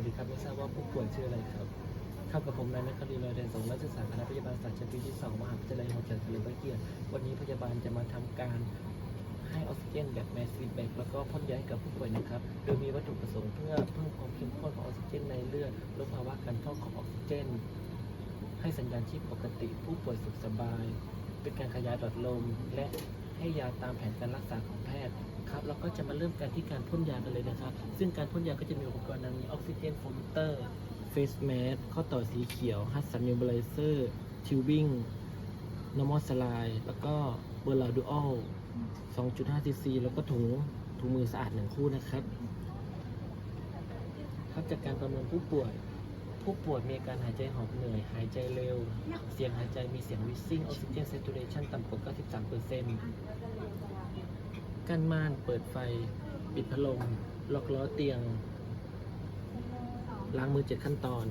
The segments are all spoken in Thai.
วัสดีครับ ไม่ทราบว่าผู้ป่วยชื่ออะไรครับ ครับกับผมนายนักคดีลอยเดนสงนักศึกษาคณะพยาบาลศาสตร์ชั้นปีที่ 2 มหาวิทยาลัยหอการเฉลิมพระเกียรติ วันนี้พยาบาลจะมาทำการให้ออกซิเจนแบบแมสฟีดแบกแล้วก็พ่นยาให้กับผู้ป่วยนะครับ โดยมีวัตถุประสงค์เพื่อเพิ่มความเข้มข้นของออกซิเจนในเลือด ลดภาวะการท่อของออกซิเจน ให้สัญญาณชีพปกติ ผู้ป่วยสุขสบาย เป็นการขยายหลอดลมและ ให้ยาตามแผนการรักษาของแพทย์ครับเราก็จะมาเริ่มกันที่การพ่นยากันเลยนะครับ ซึ่งการพ่นยาก็จะมีอุปกรณ์ดังนี้ออกซิเจนโฟมเตอร์เฟสแมสข้อต่อสีเขียวฮัตสันนิวเบลเซอร์ทิวบิงนอร์มอลสไลแล้วก็เบอร์ลาดูอัล2.5ซีซีแล้วก็ถุงถุงมือสะอาดหนึ่งคู่นะครับ ครับจากการประเมินผู้ป่วย ผู้ป่วยมีอาการหายใจหอบเหนื่อย หายใจเร็ว เสียงหายใจมีเสียงวิซิ่งออกซิเจนเซตูเรชันต่ำกว่า 93%การม่านเปิดไฟ ปิดพัดลม ล็อกล้อเตียง ล้างมือเจ็ดขั้นตอน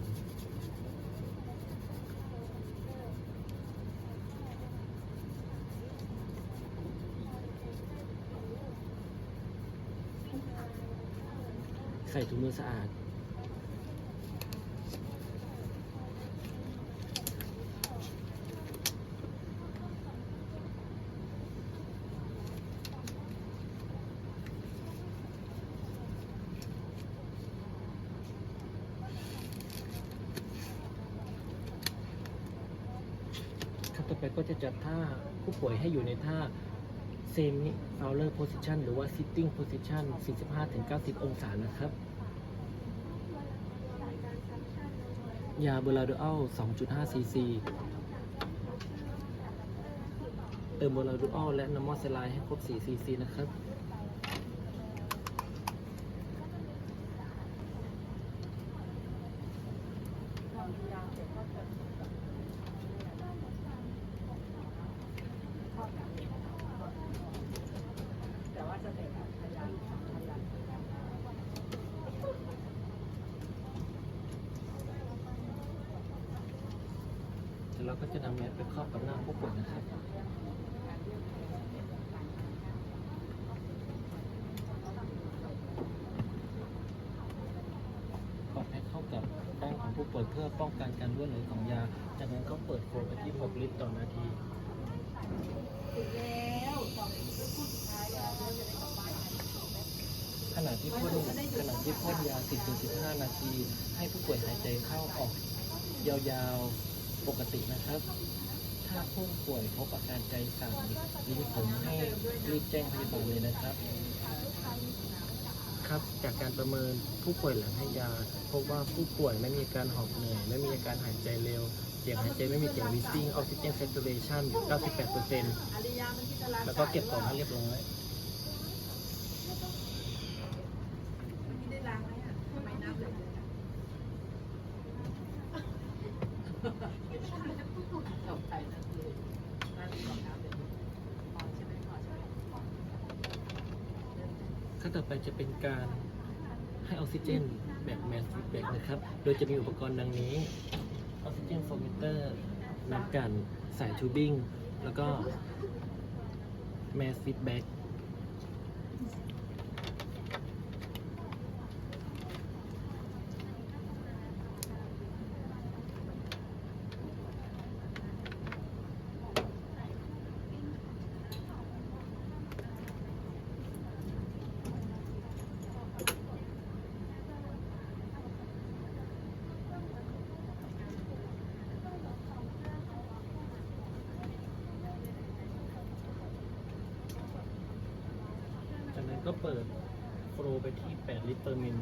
ใส่ถุงมือสะอาด ไปก็จะจัดท่าผู้ป่วยให้อยู่ในท่า semi fowler position หรือว่า sitting position 45-90 องศานะครับ ยาเบอราโดอัล2.5ซีซีเติมเบอราโดอัลและน้ำมอสเซลายให้ครบ4ซีซีนะครับเเราก็จะนำแมสไปครอบกับหน้าผู้ป่วยนะครับครอบให้เข้ากับแป้งของผู้ป่วยเพื่อป้องกันการรั่วไหลของยา จากนั้นก็เปิดโฟมไปที่ 6 ลิตรต่อนาที ขณะที่พ่นขณะที่พ่นยา 10-15 นาที ให้ผู้ป่วยหายใจเข้าออก ยาวๆ ปกตินะครับ ถ้าผู้ป่วยพบอาการใจสั่นลิ้นผมให้รีบแจ้งพยาบาลเลยนะครับ ครับจากการประเมินผู้ป่วยหลังให้ยา พบว่าผู้ป่วยไม่มีอาการหอบเหนื่อยไม่มีอาการหายใจเร็ว เสียงหายใจไม่มีเสียงวิซิ่งออกซิเจนเซตูเรชันอยู่98%แล้วก็เก็บของให้เรียบร้อย ขั้นต่อไปจะเป็นการให้ออกซิเจนแบบแมสฟีดแบ็กนะครับ โดยจะมีอุปกรณ์ดังนี้ ออกซิเจนโฟมิเตอร์น้ำกันสายทูบิงแล้วก็แมสฟีดแบ็ก ก็เปิดโฟลไปที่ 8 ลิตรต่อมิล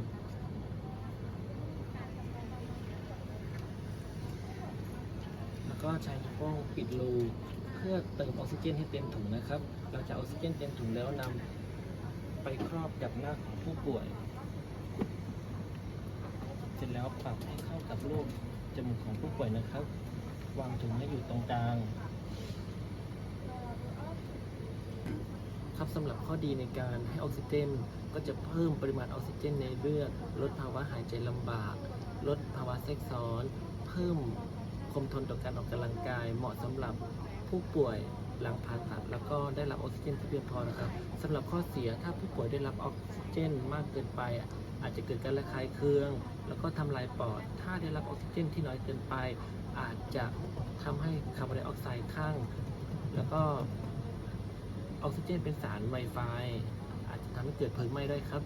แล้วก็ใช้นิ้วโป้งปิดรูเพื่อเติมออกซิเจนให้เต็มถุงนะครับหลังจากออกซิเจนเต็มถุงแล้วนำไปครอบกับหน้าของผู้ป่วย เสร็จแล้วปรับให้เข้ากับรูปจมูกของผู้ป่วยนะครับ วางถุงให้อยู่ตรงกลาง ครับสำหรับข้อดีในการให้ออกซิเจนก็จะเพิ่มปริมาณออกซิเจนในเลือด ลดภาวะหายใจลำบาก ลดภาวะเซ็กซ้อน เพิ่มคมทนต่อการออกกำลังกาย เหมาะสำหรับผู้ป่วยหลังผ่าตัด แล้วก็ได้รับออกซิเจนที่เพียงพอนะครับสำหรับข้อเสียถ้าผู้ป่วยได้รับออกซิเจนมากเกินไป อาจจะเกิดการระคายเคือง แล้วก็ทำลายปอด ถ้าได้รับออกซิเจนที่น้อยเกินไป อาจจะทำให้คาร์บอนไดออกไซด์ข้าง แล้วก็ ออกซิเจนเป็นสารไวไฟอาจจะทำให้เกิดเพลิงไหม้ได้ครับ